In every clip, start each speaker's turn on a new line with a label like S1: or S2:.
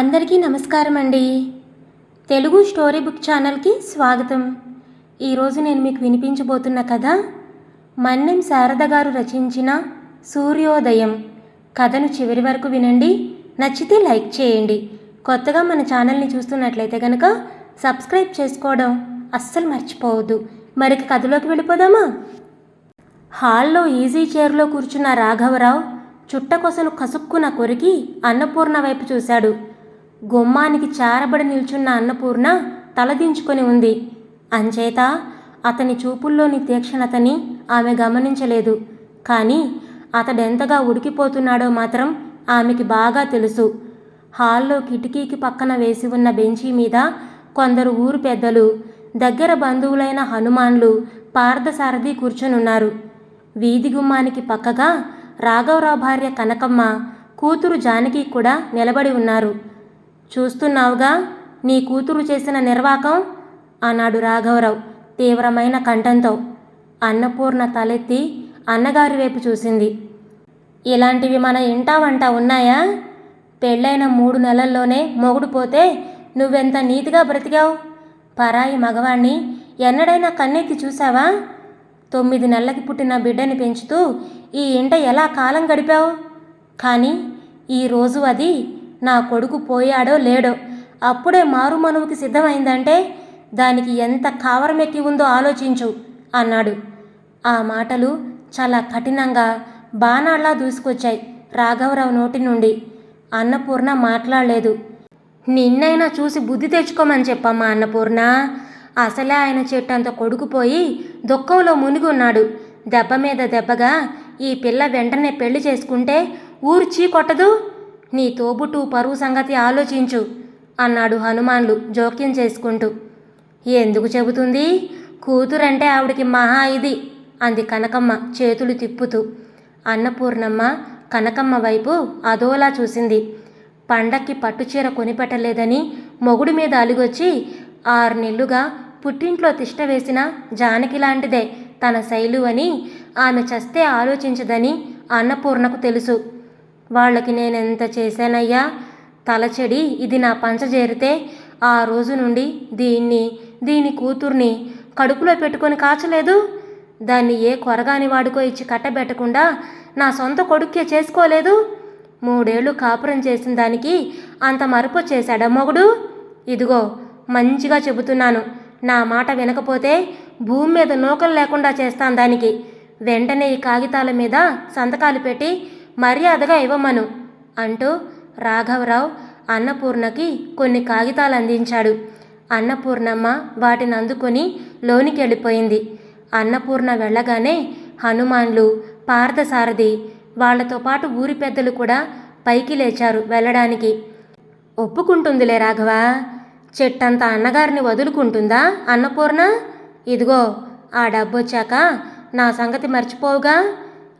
S1: అందరికీ నమస్కారం అండి. తెలుగు స్టోరీ బుక్ ఛానల్కి స్వాగతం. ఈరోజు నేను మీకు వినిపించబోతున్న కథ మన్నెం శారద గారు రచించిన సూర్యోదయం. కథను చివరి వరకు వినండి. నచ్చితే లైక్ చేయండి. కొత్తగా మన ఛానల్ని చూస్తున్నట్లయితే కనుక సబ్స్క్రైబ్ చేసుకోవడం అస్సలు మర్చిపోవద్దు. మరికి కథలోకి వెళ్ళిపోదామా? హాల్లో ఈజీ చైర్లో కూర్చున్న రాఘవరావు చుట్టకొసలు కసుక్కున కొరికి అన్నపూర్ణ వైపు చూశాడు. గుమ్మానికి చారబడి నిల్చున్న అన్నపూర్ణ తలదించుకొని ఉంది. అంచేత అతని చూపుల్లోని తీక్షణతని ఆమె గమనించలేదు. కానీ అతడెంతగా ఉడికిపోతున్నాడో మాత్రం ఆమెకి బాగా తెలుసు. హాల్లో కిటికీకి పక్కన వేసి ఉన్న బెంచీ మీద కొందరు ఊరు పెద్దలు దగ్గర బంధువులైన హనుమాన్లు పార్థసారథి కూర్చొనున్నారు. వీధి గుమ్మానికి పక్కగా రాఘవరావు భార్య కనకమ్మ కూతురు జానకి కూడా నిలబడి ఉన్నారు. చూస్తున్నావుగా? నీ కూతురు చేసిన నిర్వాకం? అన్నాడు రాఘవరావు తీవ్రమైన కంఠంతో. అన్నపూర్ణ తలెత్తి అన్నగారి వైపు చూసింది. ఇలాంటివి మన ఇంటా వంట ఉన్నాయా? పెళ్ళైన మూడు నెలల్లోనే మొగుడు పోతే నువ్వెంత నీతిగా బ్రతికావు? పరాయి మగవాణ్ణి ఎన్నడైనా కన్నెత్తి చూసావా తొమ్మిది నెలలకి పుట్టిన బిడ్డని పెంచుతూ ఈ ఇంట ఎలా కాలం గడిపావు? కానీ ఈరోజు అది నా కొడుకు పోయాడో లేడో అప్పుడే మారుమనువుకి సిద్ధమైందంటే దానికి ఎంత కావరమెక్కి ఉందో ఆలోచించు అన్నాడు. ఆ మాటలు చాలా కఠినంగా బాణాల్లా దూసుకొచ్చాయి రాఘవరావు నోటి నుండి. అన్నపూర్ణ మాట్లాడలేదు. నిన్నైనా చూసి బుద్ధి తెచ్చుకోమని చెప్పమ్మా అన్నపూర్ణ. అసలే ఆయన చెట్టంత కొడుకుపోయి దుఃఖంలో మునిగి ఉన్నాడు దెబ్బ మీద దెబ్బగా ఈ పిల్ల వెంటనే పెళ్ళి చేసుకుంటే ఊరు చీ కొట్టదు నీ తోబుట్టు పరువు సంగతి ఆలోచించు అన్నాడు హనుమాన్లు జోక్యం చేసుకుంటూ. ఎందుకు చెబుతుంది? కూతురంటే ఆవిడికి మహా ఇది అంది కనకమ్మ చేతులు తిప్పుతూ. అన్నపూర్ణమ్మ కనకమ్మ వైపు అదోలా చూసింది. పండక్కి పట్టుచీర కొనిపెట్టలేదని మొగుడి మీద అలిగొచ్చి ఆరు నెల్లుగా పుట్టింట్లో తిష్ట వేసిన జానకి లాంటిదే తన శైలు అని ఆమె చస్తే ఆలోచించదని అన్నపూర్ణకు తెలుసు. వాళ్ళకి నేనెంత చేశానయ్యా? తలచెడి ఇది నా పంచ చేరితే ఆ రోజు నుండి దీన్ని దీని కూతుర్ని కడుపులో పెట్టుకొని కాచలేదు. దాన్ని ఏ కొరగాని వాడుకో ఇచ్చి కట్టబెట్టకుండా నా సొంత కొడుక్కే చేసుకోలేదు. మూడేళ్ళు కాపురం చేసిన దానికి అంత మరపు చేశాడా మొగుడు? ఇదిగో మంచిగా చెబుతున్నాను. నా మాట వినకపోతే భూమి మీద నూకలు లేకుండా చేస్తాను దానికి. వెంటనే ఈ కాగితాల మీద సంతకాలు పెట్టి మర్యాదగా ఇవ్వమను. అంటూ రాఘవరావు అన్నపూర్ణకి కొన్ని కాగితాలు అందించాడు. అన్నపూర్ణమ్మ వాటిని అందుకొని లోనికి వెళ్ళిపోయింది అన్నపూర్ణ వెళ్ళగానే హనుమాన్లు పార్థసారథి వాళ్ళతో పాటు ఊరి పెద్దలు కూడా పైకి లేచారు వెళ్ళడానికి. ఒప్పుకుంటుందిలే రాఘవ చెట్టంత అన్నగారిని వదులుకుంటుందా అన్నపూర్ణ? ఇదిగో ఆ డబ్బొచ్చాక నా సంగతి మర్చిపోవుగా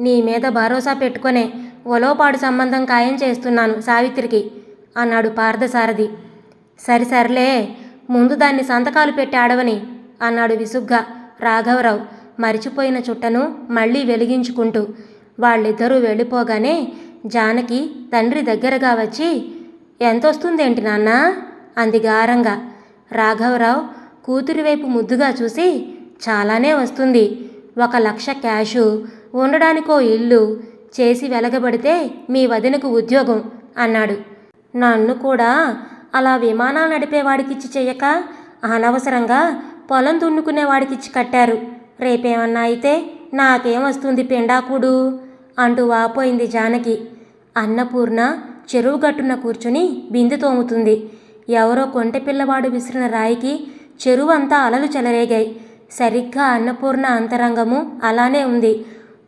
S1: నీ మీద భరోసా పెట్టుకొనే ఒలోపాడు సంబంధం ఖాయం చేస్తున్నాను సావిత్రికి అన్నాడు పార్థసారథి. సరి సర్లే ముందు దాన్ని సంతకాలు పెట్టి ఆడవని అన్నాడు విసుగ్గా రాఘవరావు మరిచిపోయిన చుట్టను మళ్ళీ వెలిగించుకుంటూ. వాళ్ళిద్దరూ వెళ్ళిపోగానే జానకి తండ్రి దగ్గరగా వచ్చి ఎంతొస్తుందేంటి నాన్న? అంది గారంగా. రాఘవరావు కూతురి వైపు ముద్దుగా చూసి చాలానే వస్తుంది. ఒక లక్ష క్యాషు ఉండడానికో ఇల్లు చేసి వెలగబడితే మీ వదినకు ఉద్యోగం అన్నాడు. నన్ను కూడా అలా విమానాలు నడిపేవాడికిచ్చి చెయ్యక అనవసరంగా పొలం దున్నుకునేవాడికిచ్చి కట్టారు. రేపేమన్నా అయితే నాకేం వస్తుంది పిండాకుడు? అంటూ వాపోయింది జానకి. అన్నపూర్ణ చెరువు గట్టున కూర్చుని బిందె తోముతుంది. ఎవరో కొంటె పిల్లవాడు విసిరిన రాయికి చెరువు అంతా అలలు చెలరేగాయి. సరిగ్గా అన్నపూర్ణ అంతరంగము అలానే ఉంది.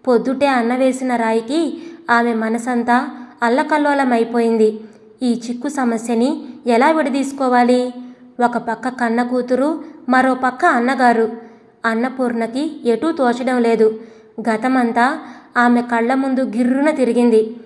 S1: పొద్దుటే అన్న వేసిన రాయికి ఆమె మనసంతా అల్లకల్లోలమైపోయింది. ఈ చిక్కు సమస్యని ఎలా విడదీసుకోవాలి? ఒక పక్క కన్న కూతురు మరో పక్క అన్నగారు. అన్నపూర్ణకి ఎటూ తోచడం లేదు. గతమంతా ఆమె కళ్ళ ముందు గిర్రున తిరిగింది.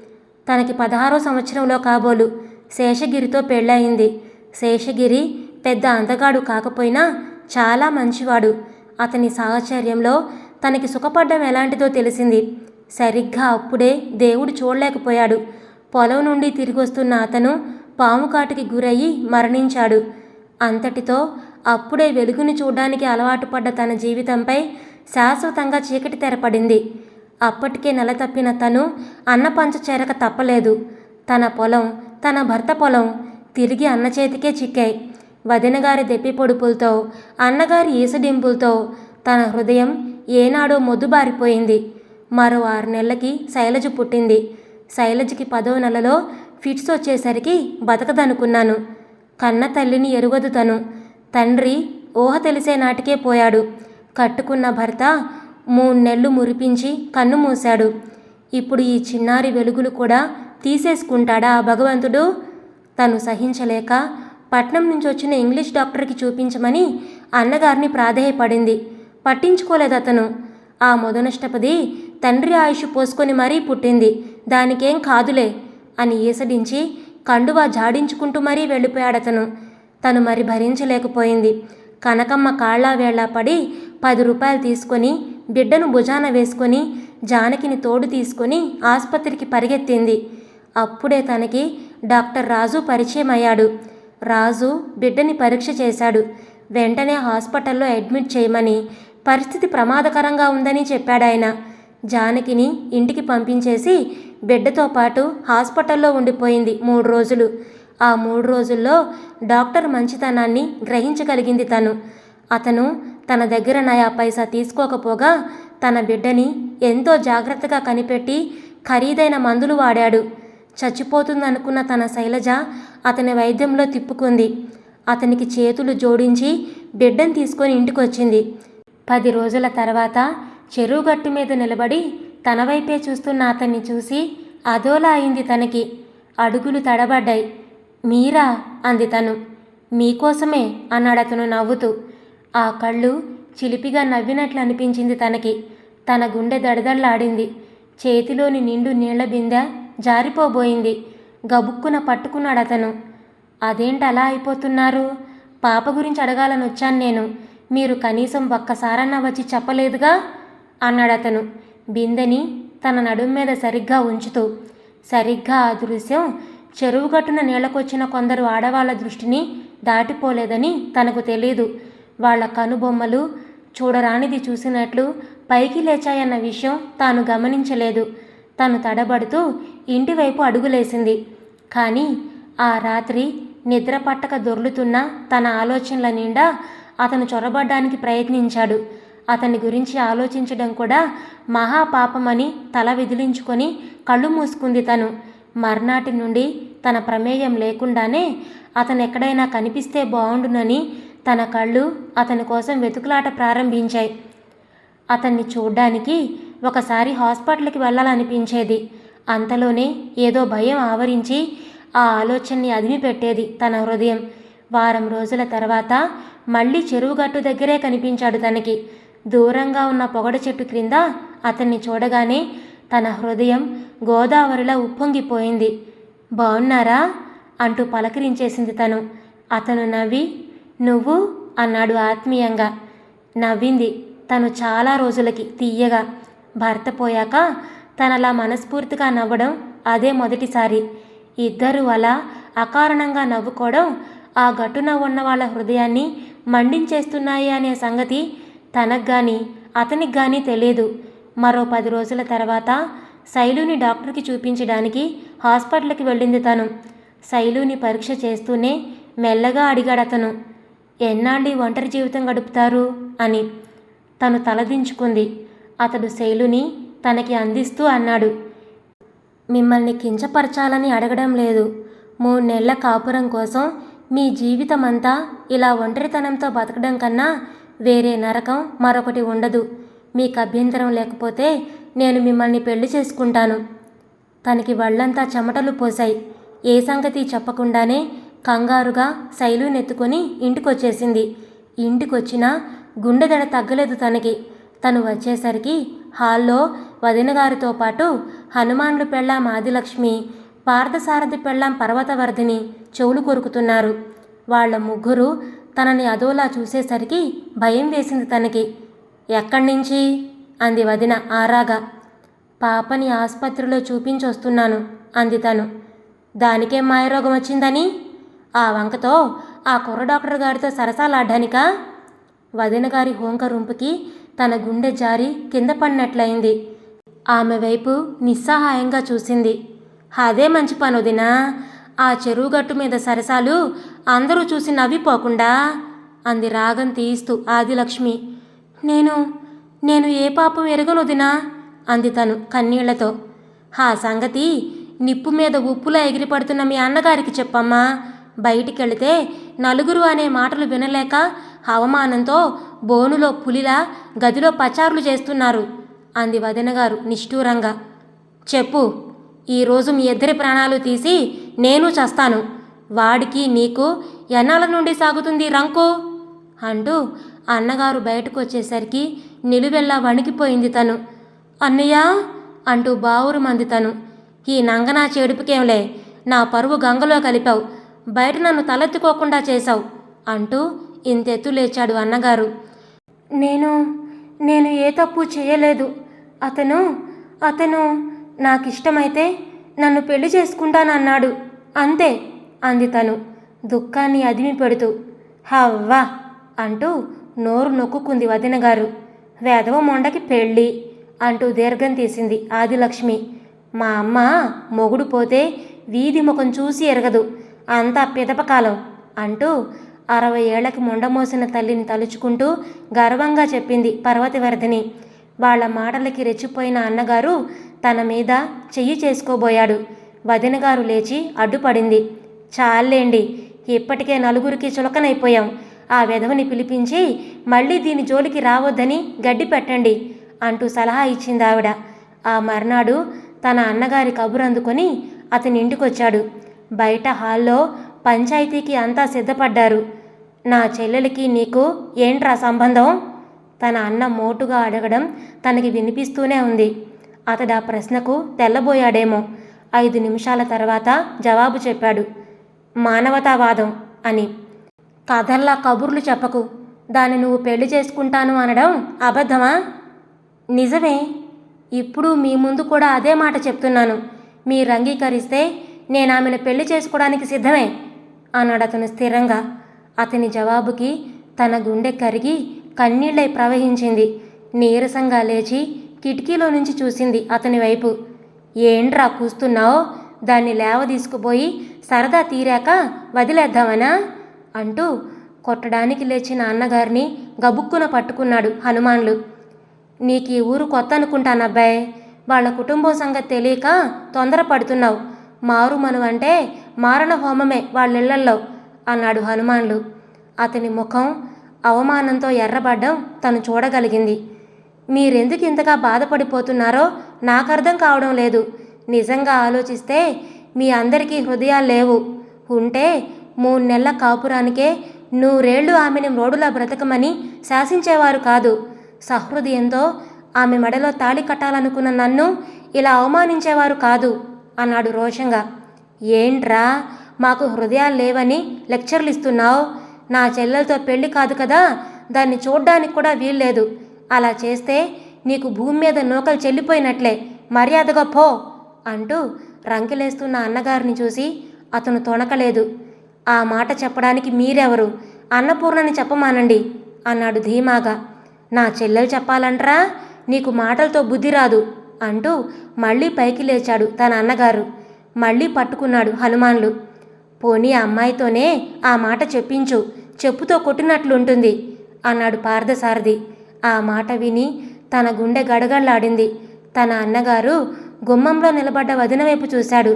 S1: తనకి పదహారో సంవత్సరంలో కాబోలు. శేషగిరితో పెళ్ళయింది. శేషగిరి పెద్ద అందగాడు కాకపోయినా చాలా మంచివాడు. అతని సాహచర్యంలో తనకి సుఖపడ్డం ఎలాంటిదో తెలిసింది. సరిగ్గా అప్పుడే దేవుడు చూడలేకపోయాడు. పొలం నుండి తిరిగి వస్తున్న అతను పాము కాటుకి గురయ్యి మరణించాడు. అంతటితో అప్పుడే వెలుగుని చూడడానికి అలవాటు పడ్డ తన జీవితంపై శాశ్వతంగా చీకటి తెరపడింది. అప్పటికే నెల తప్పిన తను అన్న పంచ చేరక తప్పలేదు. తన పొలం తన భర్త పొలం తిరిగి అన్న చేతికే చిక్కాయి. వదినగారి దెప్పి పొడుపులతో అన్నగారి ఈసడింపులతో తన హృదయం ఏనాడో మొద్దుబారిపోయింది మరో ఆరు నెలలకి శైలజ పుట్టింది. శైలజకి పదో నెలలో ఫిట్స్ వచ్చేసరికి బతకదనుకున్నాను. కన్న తల్లిని ఎరుగదు తను తండ్రి ఊహ తెలిసే నాటికే పోయాడు. కట్టుకున్న భర్త మూడు నెలలు మురిపించి కన్ను మూశాడు. ఇప్పుడు ఈ చిన్నారి వెలుగులు కూడా తీసేసుకుంటాడా ఆ భగవంతుడు? తను సహించలేక పట్నం నుంచి వచ్చిన ఇంగ్లీష్ డాక్టర్కి చూపించమని అన్నగారిని ప్రాధేయపడింది. పట్టించుకోలేదు అతను. ఆ మొదనష్టపది తండ్రి ఆయుష్ పోసుకొని మరీ పుట్టింది దానికేం కాదులే అని ఈసడించి కండువా జాడించుకుంటూ మరీ వెళ్ళిపోయాడతను. తను మరి భరించలేకపోయింది. కనకమ్మ కాళ్ళ వేళా పడి పది రూపాయలు తీసుకొని బిడ్డను భుజాన వేసుకొని జానకిని తోడు తీసుకొని ఆసుపత్రికి పరిగెత్తింది. అప్పుడే తనకి డాక్టర్ రాజు పరిచయం అయ్యాడు రాజు బిడ్డని పరీక్ష చేశాడు. వెంటనే హాస్పిటల్లో అడ్మిట్ చేయమని పరిస్థితి ప్రమాదకరంగా ఉందని చెప్పాడాయన. జానకిని ఇంటికి పంపించేసి బిడ్డతో పాటు హాస్పిటల్లో ఉండిపోయింది మూడు రోజులు. ఆ మూడు రోజుల్లో డాక్టర్ మంచితనాన్ని గ్రహించగలిగింది తను. అతను తన దగ్గర నయా పైసా తీసుకోకపోగా తన బిడ్డని ఎంతో జాగ్రత్తగా కనిపెట్టి ఖరీదైన మందులు వాడాడు. చచ్చిపోతుందనుకున్న తన శైలజ అతని వైద్యంలో తిప్పుకుంది. అతనికి చేతులు జోడించి బిడ్డను తీసుకొని ఇంటికి వచ్చింది పది రోజుల తర్వాత చెరువు గట్టు మీద నిలబడి తన వైపే చూస్తున్న అతన్ని చూసి అదోలా అయింది తనకి. అడుగులు తడబడ్డాయి. మీరా? అంది తను. మీకోసమే అన్నాడు అతను నవ్వుతూ. ఆ కళ్ళు చిలిపిగా నవ్వినట్లు అనిపించింది తనకి. తన గుండె దడదళ్ళాడింది చేతిలోని నిండు నీళ్ళ బిందె జారిపోబోయింది. గబుక్కున పట్టుకున్నాడు అతను. అదేంటి అలా అయిపోతున్నారు? పాప గురించి అడగాలని వచ్చాను నేను. మీరు కనీసం ఒక్కసారన్నా వచ్చి చెప్పలేదుగా? అన్నాడు అతను బిందెని తన నడుం మీద సరిగ్గా ఉంచుతూ సరిగ్గా ఆ దృశ్యం చెరువు గట్టున నీళ్ళకొచ్చిన కొందరు ఆడవాళ్ళ దృష్టిని దాటిపోలేదని తనకు తెలీదు. వాళ్ళ కనుబొమ్మలు చూడరానిది చూసినట్లు పైకి లేచాయన్న విషయం తాను గమనించలేదు. తను తడబడుతూ ఇంటివైపు అడుగులేసింది. కానీ ఆ రాత్రి నిద్ర పట్టక దొర్లుతున్న తన ఆలోచనల నిండా అతను చొరబడ్డానికి ప్రయత్నించాడు. అతని గురించి ఆలోచించడం కూడా మహాపాపమని తల విదిలించుకొని కళ్ళు మూసుకుంది తను. మర్నాటి నుండి తన ప్రమేయం లేకుండానే అతను ఎక్కడైనా కనిపిస్తే బాగుండునని తన కళ్ళు అతని కోసం వెతుకులాట ప్రారంభించాయి. అతన్ని చూడ్డానికి ఒకసారి హాస్పిటల్కి వెళ్ళాలనిపించేది. అంతలోనే ఏదో భయం ఆవరించి ఆ ఆలోచనని అదిమిపెట్టేది తన హృదయం. వారం రోజుల తర్వాత మళ్ళీ చెరువుగట్టు దగ్గరే కనిపించాడు తనకి. దూరంగా ఉన్న పొగడ చెట్టు క్రింద అతన్ని చూడగానే తన హృదయం గోదావరిలో ఉప్పొంగిపోయింది. బాగున్నారా అంటూ పలకరించేసింది తను. అతను నవ్వి నువ్వు అన్నాడు ఆత్మీయంగా. నవ్వింది తను చాలా రోజులకి తీయగా. భర్త పోయాక తనలా మనస్ఫూర్తిగా నవ్వడం అదే మొదటిసారి. ఇద్దరు అలా అకారణంగా నవ్వుకోవడం ఆ గట్టున ఉన్న వాళ్ళ హృదయాన్ని మండించేస్తున్నాయి అనే సంగతి తనకు కానీ అతనికి కానీ తెలియదు మరో పది రోజుల తర్వాత శైలుని డాక్టర్కి చూపించడానికి హాస్పిటల్కి వెళ్ళింది తను. శైలుని పరీక్ష చేస్తూనే మెల్లగా అడిగాడు అతను ఎన్నాళ్ళు ఒంటరి జీవితం గడుపుతారు? అని. తను తలదించుకుంది. అతడు శైలుని తనకి అందిస్తూ అన్నాడు. మిమ్మల్ని కించపరచాలని అడగడం లేదు. మూడు నెలల కాపురం కోసం మీ జీవితం అంతా ఇలా ఒంటరితనంతో బతకడం కన్నా వేరే నరకం మరొకటి ఉండదు. మీకు అభ్యంతరం లేకపోతే నేను మిమ్మల్ని పెళ్ళి చేసుకుంటాను. తనకి వళ్ళంతా చెమటలు పోశాయి. ఏ సంగతి చెప్పకుండానే కంగారుగా శైలునెత్తుకొని ఇంటికొచ్చేసింది. ఇంటికొచ్చినా గుండెదడ తగ్గలేదు తనకి. తను వచ్చేసరికి హాల్లో వదినగారితో పాటు హనుమాన్లు పెళ్ళాం ఆదిలక్ష్మి పార్థసారథి పెళ్ళాం పర్వతవర్ధిని చెవులు కొరుకుతున్నారు. వాళ్ళ ముగ్గురు తనని అదోలా చూసేసరికి భయం వేసింది తనకి. ఎక్కడి నుంచి అంది వదిన ఆరాగా. పాపని ఆసుపత్రిలో చూపించొస్తున్నాను అంది తను. దానికే మాయరోగం వచ్చిందని? ఆ వంకతో ఆ కుర్ర డాక్టర్ గారితో సరసాలాడ్డానికా? వదిన గారి హోంకరుంపుకి తన గుండె జారి కింద పడినట్లయింది. ఆమె వైపు నిస్సహాయంగా చూసింది. అదే మంచి పని వదినా ఆ చెరువు గట్టు మీద సరసాలు అందరూ చూసి నవ్విపోకుండా అంది రాగం తీయిస్తూ ఆదిలక్ష్మి. నేను నేను ఏ పాపం ఎరగనొదినా అంది తను కన్నీళ్ళతో. ఆ సంగతి నిప్పు మీద ఉప్పులా ఎగిరిపడుతున్న మీ అన్నగారికి చెప్పమ్మా. బయటికెళితే నలుగురు అనే మాటలు వినలేక అవమానంతో బోనులో పులిలా గదిలో పచారులు చేస్తున్నారు అంది వదినగారు నిష్ఠూరంగా. చెప్పు ఈరోజు మీ ఇద్దరి ప్రాణాలు తీసి నేను చస్తాను. వాడికి నీకు ఎన్నాళ్ళ నుండి సాగుతుంది రంకు? అంటూ అన్నగారు బయటకు వచ్చేసరికి నిలువెల్లా వణికిపోయింది తను. అన్నయ్య అంటూ బావురు మంది తను. ఈ నంగనా చెడుపుకేంలే నా పరువు గంగలో కలిపావు. బయట నన్ను తలెత్తుకోకుండా చేశావు అంటూ ఇంతెత్తు లేచాడు అన్నగారు. నేను నేను ఏ తప్పు చేయలేదు. అతను అతను నాకిష్టమైతే నన్ను పెళ్ళి చేసుకుంటానన్నాడు. అంతే అంది తను. దుఃఖాన్ని అదిమి పెడుతూ హవ్వా అంటూ నోరు నొక్కుకుంది వదినగారు. వేదవ మొండకి పెళ్ళి అంటూ దీర్ఘం తీసింది ఆదిలక్ష్మి. మా అమ్మ మొగుడు పోతే వీధి ముఖం చూసి ఎరగదు అంతా పిదపకాలం అంటూ అరవై ఏళ్ళకి మొండమోసిన తల్లిని తలుచుకుంటూ గర్వంగా చెప్పింది పర్వతివర్ధిని. వాళ్ళ మాటలకి రెచ్చిపోయిన అన్నగారు తన మీద చెయ్యి చేసుకోబోయాడు. వదినగారు లేచి అడ్డుపడింది. చాలేండి ఇప్పటికే నలుగురికి చులకనైపోయాం. ఆ వెధవని పిలిపించి మళ్ళీ దీని జోలికి రావద్దని గడ్డి పెట్టండి అంటూ సలహా ఇచ్చింది ఆవిడ. ఆ మర్నాడు తన అన్నగారి కబురు అందుకొని అతని ఇంటికొచ్చాడు. బయట హాల్లో పంచాయతీకి అంతా సిద్ధపడ్డారు. నా చెల్లెలకి నీకు ఏంట్రా సంబంధం? తన అన్న మోటుగా అడగడం తనకి వినిపిస్తూనే ఉంది. అతడు ఆ ప్రశ్నకు తెల్లబోయాడేమో. ఐదు నిమిషాల తర్వాత జవాబు చెప్పాడు. మానవతావాదం అని. కథల్లా కబుర్లు చెప్పకు. దాన్ని నువ్వు పెళ్ళి చేసుకుంటాను అనడం అబద్ధమా? నిజమే. ఇప్పుడు మీ ముందు కూడా అదే మాట చెప్తున్నాను. మీరు అంగీకరిస్తే నేను ఆమెను పెళ్ళి చేసుకోవడానికి సిద్ధమే అన్నాడు అతను స్థిరంగా. అతని జవాబుకి తన గుండె కరిగి కన్నీళ్ళై ప్రవహించింది. నీరసంగా లేచి కిటికీలో నుంచి చూసింది అతని వైపు. ఏంట్రా కూస్తున్నావో? దాన్ని లేవ తీసుకుపోయి సరదా తీరాక వదిలేద్దామనా? అంటూ కొట్టడానికి లేచిన అన్నగారిని గబుక్కున పట్టుకున్నాడు హనుమాన్లు. నీకు ఈ ఊరు కొత్త అనుకుంటానబ్బాయ్ వాళ్ళ కుటుంబం సంగతి తెలియక తొందరపడుతున్నావు. మారు మను అంటే మారణ హోమమే వాళ్ళిళ్ళల్లో అన్నాడు హనుమాన్లు. అతని ముఖం అవమానంతో ఎర్రబడ్డం తను చూడగలిగింది. మీరెందుకు ఇంతగా బాధపడిపోతున్నారో నాకు అర్థం కావడం లేదు. నిజంగా ఆలోచిస్తే మీ అందరికీ హృదయాలు లేవు. ఉంటే మూడు నెలల కాపురానికే నూరేళ్ళు ఆమెను రోడ్డులా బ్రతకమని శాసించేవారు కాదు. సహృదయంతో ఆమె మెడలో తాళి కట్టాలనుకున్న నన్ను ఇలా అవమానించేవారు కాదు అన్నాడు రోషంగా. ఏంట్రా మాకు హృదయాలు లేవని లెక్చర్లు ఇస్తున్నావు. నా చెల్లెలతో పెళ్ళి కాదు కదా దాన్ని చూడ్డానికి కూడా వీల్లేదు. అలా చేస్తే నీకు భూమి మీద నూకలు చెల్లిపోయినట్లే. మర్యాదగా పో అంటూ రంకెలేస్తున్న అన్నగారిని చూసి అతను తొణకలేదు. ఆ మాట చెప్పడానికి మీరెవరు? అన్నపూర్ణని చెప్పమానండి అన్నాడు ధీమాగా. నా చెల్లెలు చెప్పాలంట్రా నీకు మాటలతో బుద్ధి రాదు అంటూ మళ్ళీ పైకి లేచాడు తన అన్నగారు. మళ్ళీ పట్టుకున్నాడు హనుమాన్లు. పోనీ అమ్మాయితోనే ఆ మాట చెప్పించు. చెప్పుతో కొట్టినట్లుంటుంది అన్నాడు పార్థసారథి. ఆ మాట విని తన గుండె గడగడలాడింది. తన అన్నగారు గుమ్మంలో నిలబడ్డ వదిన వైపు చూశాడు.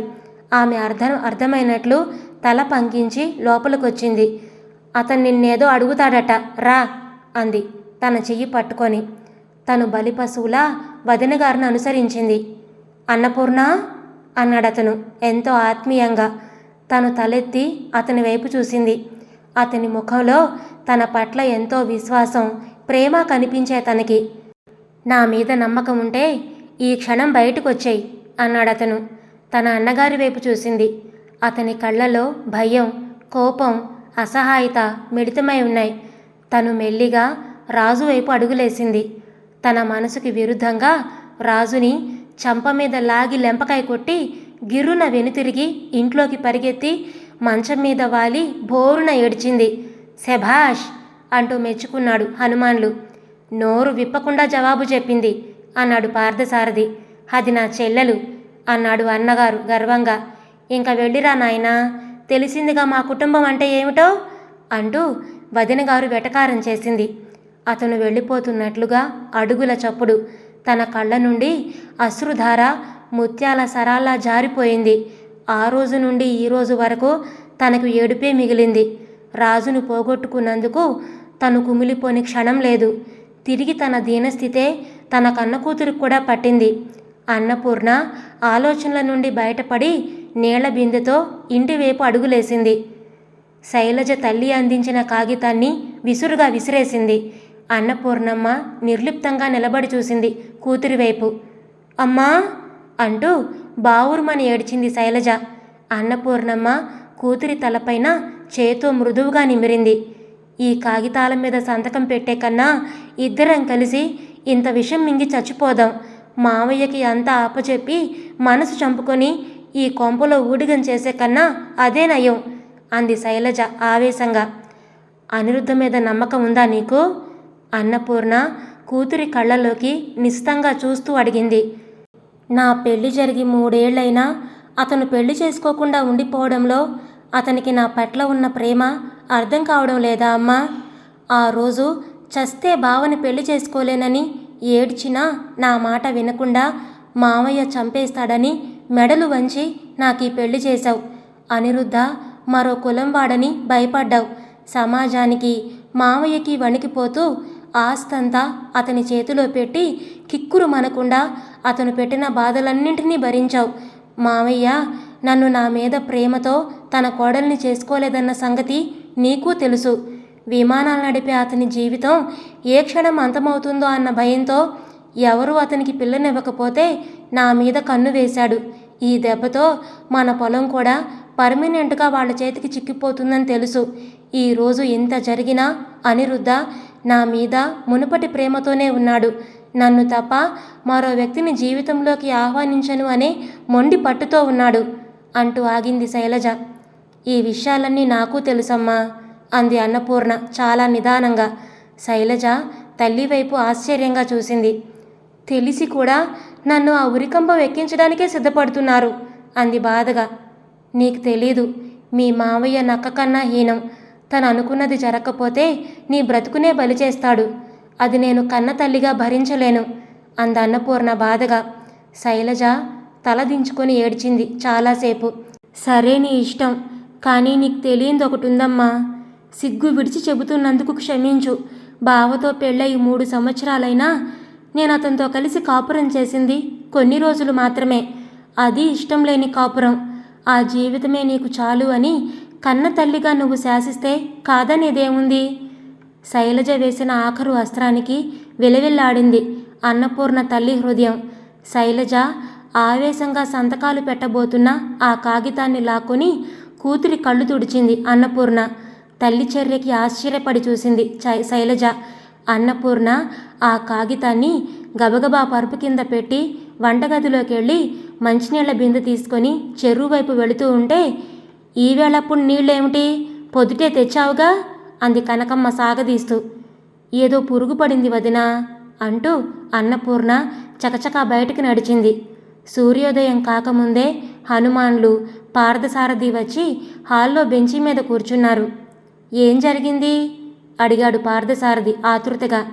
S1: ఆమె అర్థం అర్థమైనట్లు తల పంకించి లోపలికొచ్చింది. అతను నిన్నేదో అడుగుతాడట రా అంది తన చెయ్యి పట్టుకొని. తను బలిపశువులా వదిన గారిని అనుసరించింది. అన్నపూర్ణ అన్నాడతను ఎంతో ఆత్మీయంగా. తను తలెత్తి అతని వైపు చూసింది. అతని ముఖంలో తన పట్ల ఎంతో విశ్వాసం ప్రేమ కనిపించే తనకి. నా మీద నమ్మకం ఉంటే ఈ క్షణం బయటకు వచ్చేయి అన్నాడతను తన అన్నగారి వైపు చూసింది. అతని కళ్ళలో భయం కోపం అసహాయత మిళితమై ఉన్నాయి. తను మెల్లిగా రాజు వైపు అడుగులేసింది. తన మనసుకి విరుద్ధంగా రాజుని చంప మీద లాగి లెంపకాయ కొట్టి గిర్రున వెనుతిరిగి ఇంట్లోకి పరిగెత్తి మంచం మీద వాలి బోరున ఏడ్చింది. శభాష్! అంటూ మెచ్చుకున్నాడు హనుమాన్లు. నోరు విప్పకుండా జవాబు చెప్పింది. అన్నాడు పార్థసారథి. అది నా చెల్లెలు అన్నాడు అన్నగారు గర్వంగా. ఇంకా వెళ్ళిరా నాయనా! తెలిసిందిగా మా కుటుంబం అంటే ఏమిటో అంటూ వదినగారు వెటకారం చేసింది. అతను వెళ్ళిపోతున్నట్లుగా అడుగుల చప్పుడు తన కళ్ళ నుండి అశ్రుధార ముత్యాల సరాల్లా జారిపోయింది. ఆ రోజు నుండి ఈ రోజు వరకు తనకు ఏడుపే మిగిలింది. రాజును పోగొట్టుకున్నందుకు తను కుమిలిపోని క్షణం లేదు. తిరిగి తన దీనస్థితే తన కన్న కూతురికి కూడా పట్టింది. అన్నపూర్ణ ఆలోచనల నుండి బయటపడి నీళ్ళ బిందెతో ఇంటివైపు అడుగులేసింది. శైలజ తల్లి అందించిన కాగితాన్ని విసురుగా విసిరేసింది. అన్నపూర్ణమ్మ నిర్లిప్తంగా నిలబడి చూసింది కూతురి వైపు. అమ్మా! అంటూ బావురుమని ఏడ్చింది శైలజ. అన్నపూర్ణమ్మ కూతురి తలపైన చేతో మృదువుగా నిమిరింది. ఈ కాగితాల మీద సంతకం పెట్టే కన్నా ఇద్దరం కలిసి ఇంత విషం మింగి చచ్చిపోదాం. మావయ్యకి అంతా అప్పచెప్పి మనసు చంపుకొని ఈ కొంపలో ఊడిగం చేసే కన్నా అదే నయం అంది శైలజ ఆవేశంగా. అనిరుద్ధ మీద నమ్మకం ఉందా నీకు? అన్నపూర్ణ కూతురి కళ్ళలోకి నిస్తంగా చూస్తూ అడిగింది. నా పెళ్ళి జరిగి మూడేళ్ళైనా అతను పెళ్ళి చేసుకోకుండా ఉండిపోవడంలో అతనికి నా పట్ల ఉన్న ప్రేమ అర్థం కావడం లేదా అమ్మా? ఆ రోజు చస్తే బావని పెళ్ళి చేసుకోలేనని ఏడ్చినా నా మాట వినకుండా మావయ్య చంపేస్తాడని మెడలు వంచి నాకు ఈ పెళ్ళి చేశావు. అనిరుద్ధ మరో కులం వాడని భయపడ్డావు. సమాజానికి మావయ్యకి వణికిపోతూ ఆస్తంతా అతని చేతిలో పెట్టి కిక్కురు మనకుండా అతను పెట్టిన బాధలన్నింటినీ భరించావు. మావయ్య నన్ను నా మీద ప్రేమతో తన కోడల్ని చేసుకోలేదన్న సంగతి నీకు తెలుసు. విమానాలు నడిపే అతని జీవితం ఏ క్షణం అంతమవుతుందో అన్న భయంతో ఎవరు అతనికి పిల్లనివ్వకపోతే నా మీద కన్ను వేశాడు. ఈ దెబ్బతో మన పొలం కూడా పర్మనెంట్గా వాళ్ళ చేతికి చిక్కిపోతుందని తెలుసు. ఈరోజు ఇంత జరిగినా అనిరుద్ధ నా మీద మునుపటి ప్రేమతోనే ఉన్నాడు. నన్ను తప్ప మరో వ్యక్తిని జీవితంలోకి ఆహ్వానించను అనే మొండి పట్టుతో ఉన్నాడు అంటూ ఆగింది శైలజ. ఈ విషయాలన్నీ నాకు తెలుసమ్మా అంది అన్నపూర్ణ చాలా నిదానంగా. శైలజ తల్లి వైపు ఆశ్చర్యంగా చూసింది. తెలిసి కూడా నన్ను ఆ ఉరికంపం ఎక్కించడానికే సిద్ధపడుతున్నారు అంది బాధగా. నీకు తెలీదు మీ మావయ్య నక్క కన్నా హీనం. తను అనుకున్నది జరగకపోతే నీ బ్రతుకునే బలి చేస్తాడు. అది నేను కన్న తల్లిగా భరించలేను అంద అన్నపూర్ణ బాధగా. శైలజ తల దించుకొని ఏడ్చింది చాలాసేపు. సరే నీ ఇష్టం కానీ నీకు తెలియంది ఒకటి ఉందమ్మా. సిగ్గు విడిచి చెబుతున్నందుకు క్షమించు. బావతో పెళ్ళయి మూడు సంవత్సరాలైనా నేను అతనితో కలిసి కాపురం చేసింది కొన్ని రోజులు మాత్రమే. అది ఇష్టం లేని కాపురం. ఆ జీవితమే నీకు చాలు అని కన్న తల్లిగా నువ్వు శాసిస్తే కాదనేదేముంది? శైలజ వేసిన ఆఖరు అస్త్రానికి విలవిల్లాడింది అన్నపూర్ణ తల్లి హృదయం. శైలజ ఆవేశంగా సంతకాలు పెట్టబోతున్న ఆ కాగితాన్ని లాక్కొని కూతురి కళ్ళు తుడిచింది అన్నపూర్ణ. తల్లి చర్యకి ఆశ్చర్యపడి చూసింది శైలజ. అన్నపూర్ణ ఆ కాగితాన్ని గబగబా పరుపు కింద పెట్టి వంటగదిలోకి వెళ్ళి మంచినీళ్ళ బిందె తీసుకొని చెరువు వైపు వెళుతూ ఉంటే ఈవేళప్పుడు నీళ్ళేమిటి? పొద్దుటే తెచ్చావుగా? అంది కనకమ్మ సాగదీస్తూ. ఏదో పురుగు పడింది వదినా అంటూ అన్నపూర్ణ చకచకా బయటికి నడిచింది. సూర్యోదయం కాకముందే హనుమాన్లు పార్థసారథి వచ్చి హాల్లో బెంచి మీద కూర్చున్నారు. ఏం జరిగింది? అడిగాడు పార్థసారథి ఆతృతగా.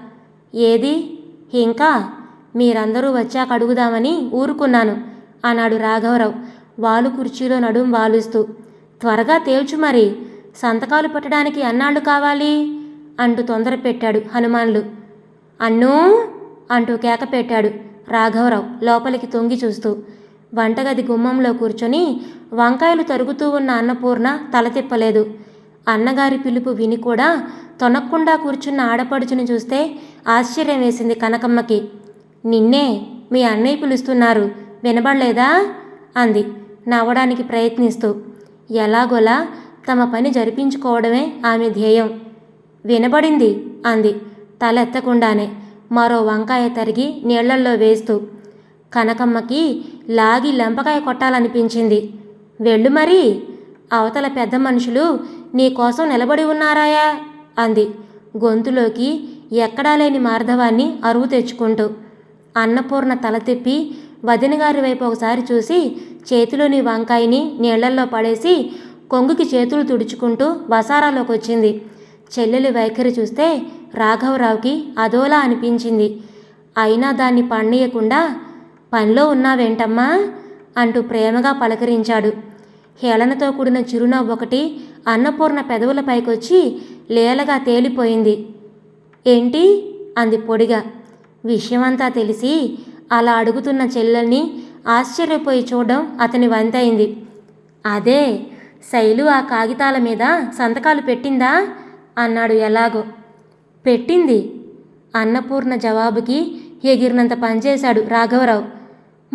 S1: ఏది? ఇంకా? మీరందరూ వచ్చాక అడుగుదామని ఊరుకున్నాను అన్నాడు రాఘవరావు వాలు కుర్చీలో నడుం వాలుస్తూ. త్వరగా తేల్చు మరి సంతకాలు పెట్టడానికి అన్నాళ్ళు కావాలి? అంటూ తొందర పెట్టాడు హనుమాన్లు. అన్నూ? అంటూ కేక పెట్టాడు రాఘవరావు లోపలికి తొంగి చూస్తూ. వంటగది గుమ్మంలో కూర్చొని వంకాయలు తరుగుతూ ఉన్న అన్నపూర్ణ తల తిప్పలేదు. అన్నగారి పిలుపు విని కూడా తొనక్కుండా కూర్చున్న ఆడపడుచుని చూస్తే ఆశ్చర్యం వేసింది కనకమ్మకి. నిన్నే మీ అన్నయ్య పిలుస్తున్నారు వినబడలేదా? అంది నవ్వడానికి ప్రయత్నిస్తూ. ఎలాగోలా తమ పని జరిపించుకోవడమే ఆమె ధ్యేయం. వినబడింది అంది తలెత్తకుండానే. మరో వంకాయ తరిగి నీళ్ళల్లో వేస్తూ. కనకమ్మకి లాగి లంపకాయ కొట్టాలనిపించింది. వెళ్ళు మరి. అవతల పెద్ద మనుషులు నీకోసం నిలబడి ఉన్నారాయా? అంది. గొంతులోకి ఎక్కడా లేని మార్ధవాన్ని అరువు తెచ్చుకుంటూ. అన్నపూర్ణ తల తిప్పి వదినగారి వైపు ఒకసారి చూసి చేతిలోని వంకాయని నీళ్ళల్లో పడేసి కొంగుకి చేతులు తుడుచుకుంటూ వసారాలోకి వచ్చింది చెల్లెలి వైఖరి చూస్తే రాఘవరావుకి అదోలా అనిపించింది. అయినా దాన్ని పండియకుండా పనిలో ఉన్నావేంటమ్మా? అంటూ ప్రేమగా పలకరించాడు. హేళనతో కూడిన చిరునవ్వు ఒకటి అన్నపూర్ణ పెదవుల పైకొచ్చి లేలగా తేలిపోయింది. ఏంటి? అంది పొడిగా. విషయమంతా తెలిసి అలా అడుగుతున్న చెల్లెల్ని ఆశ్చర్యపోయి చూడడం అతని వంతైంది అదే శైలు ఆ కాగితాల మీద సంతకాలు పెట్టిందా? అన్నాడు ఎలాగో. పెట్టింది. అన్నపూర్ణ జవాబుకి ఎగిరినంత పనిచేశాడు రాఘవరావు.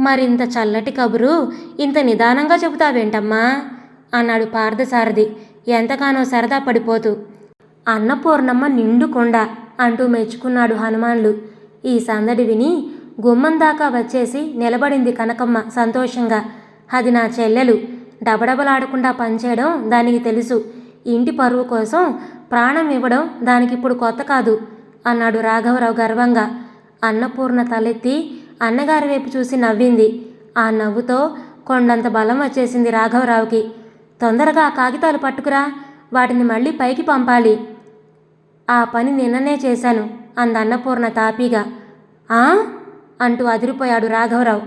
S1: మరింత చల్లటి కబురు ఇంత నిదానంగా చెబుతావేంటమ్మా? అన్నాడు పార్థసారథి ఎంతగానో సరదా పడిపోతూ. అన్నపూర్ణమ్మ నిండుకొండ అంటూ మెచ్చుకున్నాడు హనుమాన్లు. ఈ సందడి విని గుమ్మం దాకా వచ్చేసి నిలబడింది కనకమ్మ సంతోషంగా. అది నా చెల్లెలు. డబడబలాడకుండా పనిచేయడం దానికి తెలుసు. ఇంటి పరువు కోసం ప్రాణం ఇవ్వడం దానికిప్పుడు కొత్త కాదు అన్నాడు రాఘవరావు గర్వంగా. అన్నపూర్ణ తలెత్తి అన్నగారి వైపు చూసి నవ్వింది. ఆ నవ్వుతో కొండంత బలం వచ్చేసింది రాఘవరావుకి. తొందరగా ఆ కాగితాలు పట్టుకురా వాటిని మళ్ళీ పైకి పంపాలి. ఆ పని నిన్ననే చేశాను అంది అన్నపూర్ణ తాపీగా. ఆ? అంటూ అదిరిపోయాడు రాఘవరావు.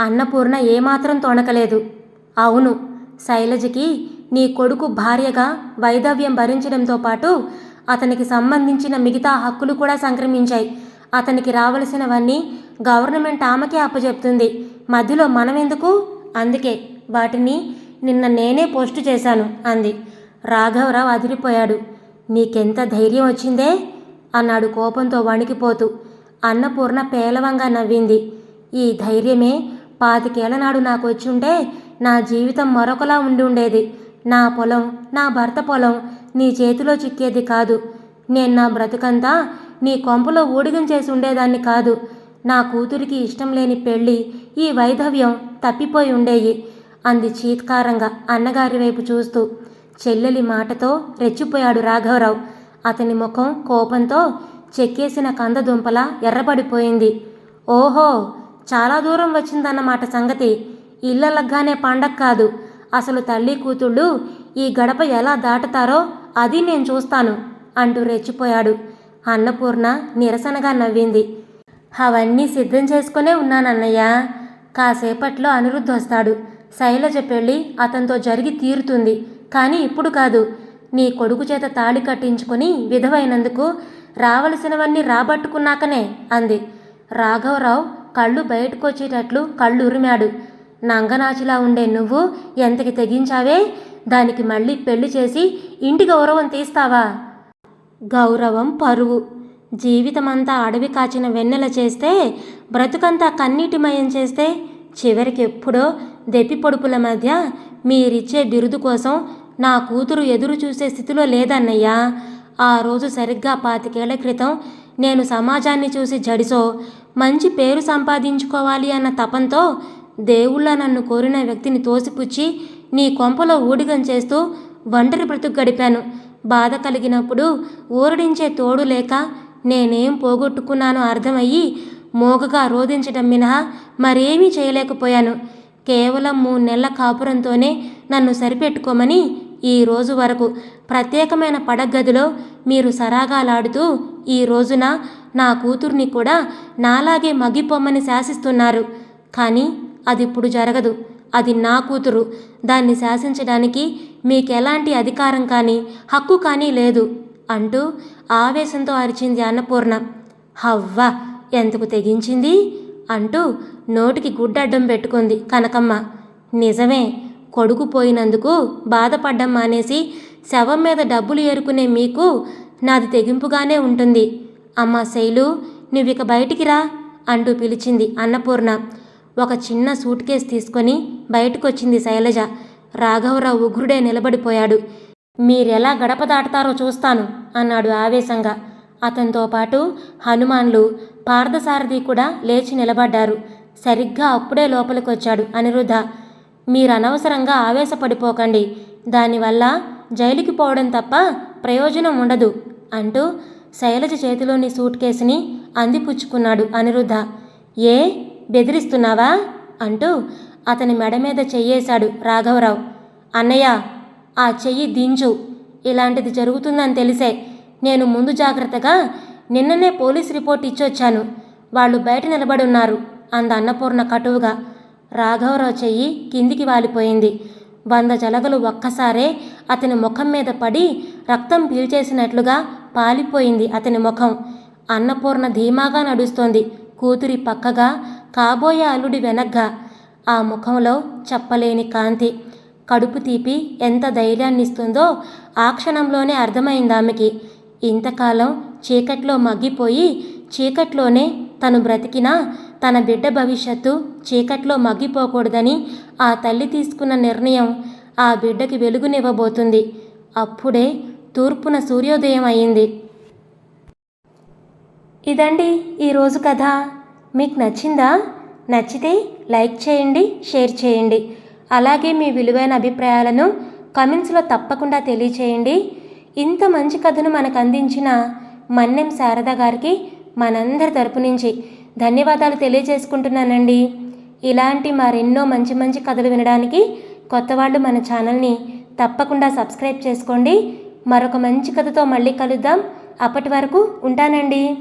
S1: అన్నపూర్ణ ఏమాత్రం తొణకలేదు. అవును. శైలజకి నీ కొడుకు భార్యగా వైధవ్యం భరించడంతో పాటు అతనికి సంబంధించిన మిగతా హక్కులు కూడా సంక్రమించాయి. అతనికి రావలసినవన్నీ గవర్నమెంట్ ఆమెకే అప్పచెప్తుంది. మధ్యలో మనమెందుకు? అందుకే వాటిని నిన్న నేనే పోస్టు చేశాను అంది. రాఘవరావు అదిరిపోయాడు. నీకెంత ధైర్యం వచ్చిందే? అన్నాడు కోపంతో వణికిపోతూ. అన్నపూర్ణ పేలవంగా నవ్వింది. ఈ ధైర్యమే పాతికేళ్ళ నాడు నాకు వచ్చుంటే నా జీవితం మరొకలా ఉండి ఉండేది. నా పొలం నా భర్త పొలం నీ చేతిలో చిక్కేది కాదు. నేను నా బ్రతుకంతా నీ కొంపలో ఊడిగం చేసి ఉండేదాన్ని కాదు. నా కూతురికి ఇష్టం లేని పెళ్ళి ఈ వైధవ్యం తప్పిపోయి ఉండేయి. అంది చీత్కారంగా అన్నగారి వైపు చూస్తూ. చెల్లెలి మాటతో రెచ్చిపోయాడు రాఘవరావు. అతని ముఖం కోపంతో చెక్కేసిన కందదుంపలా ఎర్రబడిపోయింది. ఓహో చాలా దూరం వచ్చిందన్నమాట సంగతి. ఇళ్ళలగ్గానే పండగ కాదు. అసలు తల్లి కూతుళ్ళు ఈ గడప ఎలా దాటుతారో అది నేను చూస్తాను అంటూ రెచ్చిపోయాడు. అన్నపూర్ణ నిరసనగా నవ్వింది. అవన్నీ సిద్ధం చేసుకునే ఉన్నానన్నయ్య. కాసేపట్లో అనిరుద్ధ్ వస్తాడు. శైలజ పెళ్ళి అతనితో జరిగి తీరుతుంది. కానీ ఇప్పుడు కాదు. నీ కొడుకు చేత తాళి కట్టించుకుని విధవైనందుకు రావలసినవన్నీ రాబట్టుకున్నాకనే అంది. రాఘవరావు కళ్ళు బయటకొచ్చేటట్లు కళ్ళు ఉరిమాడు నంగనాచిలా ఉండే నువ్వు ఎంతకి తెగించావే? దానికి మళ్ళీ పెళ్ళి చేసి ఇంటి గౌరవం తీస్తావా? గౌరవం పరువు. జీవితమంతా అడవి కాచిన వెన్నెల చేస్తే బ్రతుకంతా కన్నీటిమయం చేస్తే చివరికి ఎప్పుడో దెప్పి పొడుపుల మధ్య మీరిచ్చే బిరుదు కోసం నా కూతురు ఎదురు చూసే స్థితిలో లేదన్నయ్యా. ఆ రోజు సరిగ్గా పాతికేళ్ళ క్రితం నేను సమాజాన్ని చూసి జడిసో మంచి పేరు సంపాదించుకోవాలి అన్న తపంతో దేవుళ్ళ నన్ను కోరిన వ్యక్తిని తోసిపుచ్చి నీ కొంపలో ఊడిగం చేస్తూ ఒంటరి బ్రతుకు గడిపాను. బాధ కలిగినప్పుడు ఊరడించే తోడు లేక నేనేం పోగొట్టుకున్నానో అర్థమయ్యి మోగగా రోధించడం మినహా మరేమీ చేయలేకపోయాను. కేవలం మూడు నెలల కాపురంతోనే నన్ను సరిపెట్టుకోమని ఈ రోజు వరకు ప్రత్యేకమైన పడగదిలో మీరు సరాగాలాడుతూ ఈ రోజున నా కూతుర్ని కూడా నాలాగే మగ్గిపోమ్మని శాసిస్తున్నారు. కానీ అది ఇప్పుడు జరగదు. అది నా కూతురు. దాన్ని శాసించడానికి మీకెలాంటి అధికారం కానీ హక్కు కానీ లేదు అంటూ ఆవేశంతో అరిచింది అన్నపూర్ణ. హవ్వ! ఎంతకు తెగించింది? అంటూ నోటికి గుడ్డడ్డం పెట్టుకుంది కనకమ్మ. నిజమే. కొడుకు పోయినందుకు బాధపడ్డం మానేసి శవం మీద డబ్బులు ఏరుకునే మీకు నాది తెగింపుగానే ఉంటుంది. అమ్మ శైలు నువ్విక బయటికి రా అంటూ పిలిచింది అన్నపూర్ణ. ఒక చిన్న సూట్ కేస్ తీసుకొని బయటకొచ్చింది శైలజ. రాఘవరావు ఉగ్రుడే నిలబడిపోయాడు. మీరెలా గడప దాటతారో చూస్తాను అన్నాడు ఆవేశంగా. అతనితో పాటు హనుమాన్లు పార్థసారథి కూడా లేచి నిలబడ్డారు. సరిగ్గా అప్పుడే లోపలికొచ్చాడు అనిరుద్ధ. మీరు అనవసరంగా ఆవేశపడిపోకండి. దానివల్ల జైలుకి పోవడం తప్ప ప్రయోజనం ఉండదు అంటూ శైలజ చేతిలోని సూట్ కేసుని అందిపుచ్చుకున్నాడు అనిరుద్ధ. ఏ? బెదిరిస్తున్నావా? అంటూ అతని మెడ మీద చెయ్యేశాడు రాఘవరావు. అన్నయ్య ఆ చెయ్యి దించు. ఇలాంటిది జరుగుతుందని తెలిసే నేను ముందు జాగ్రత్తగా నిన్ననే పోలీస్ రిపోర్ట్ ఇచ్చొచ్చాను. వాళ్ళు బయట నిలబడి ఉన్నారు అంద అన్నపూర్ణ కటువుగా. రాఘవరావు చెయ్యి కిందికి వాలిపోయింది. వంద జలగలు ఒక్కసారే అతని ముఖం మీద పడి రక్తం పీల్చేసినట్లుగా పాలిపోయింది అతని ముఖం. అన్నపూర్ణ ధీమాగా నడుస్తోంది. కూతురి పక్కగా కాబోయే అల్లుడి వెనగ్గా ఆ ముఖంలో చెప్పలేని కాంతి. కడుపు తీపి ఎంత ధైర్యాన్నిస్తుందో ఆ క్షణంలోనే అర్థమైంది ఆమెకి. ఇంతకాలం చీకట్లో మగ్గిపోయి చీకట్లోనే తను బ్రతికినా తన బిడ్డ భవిష్యత్తు చీకట్లో మగ్గిపోకూడదని ఆ తల్లి తీసుకున్న నిర్ణయం ఆ బిడ్డకి వెలుగునివ్వబోతుంది. అప్పుడే తూర్పున సూర్యోదయం అయింది. ఇదండి ఈరోజు కథ. మీకు నచ్చిందా? నచ్చితే లైక్ చేయండి షేర్ చేయండి. అలాగే మీ విలువైన అభిప్రాయాలను కమెంట్స్లో తప్పకుండా తెలియచేయండి. ఇంత మంచి కథను మనకు అందించిన మన్నెం శారద గారికి మనందరి తరపు నుంచి ధన్యవాదాలు తెలియజేసుకుంటున్నానండి. ఇలాంటి మరెన్నో మంచి మంచి కథలు వినడానికి కొత్త వాళ్ళు మన ఛానల్ని తప్పకుండా సబ్స్క్రైబ్ చేసుకోండి. మరొక మంచి కథతో మళ్ళీ కలుద్దాం. అప్పటి వరకు ఉంటానండి.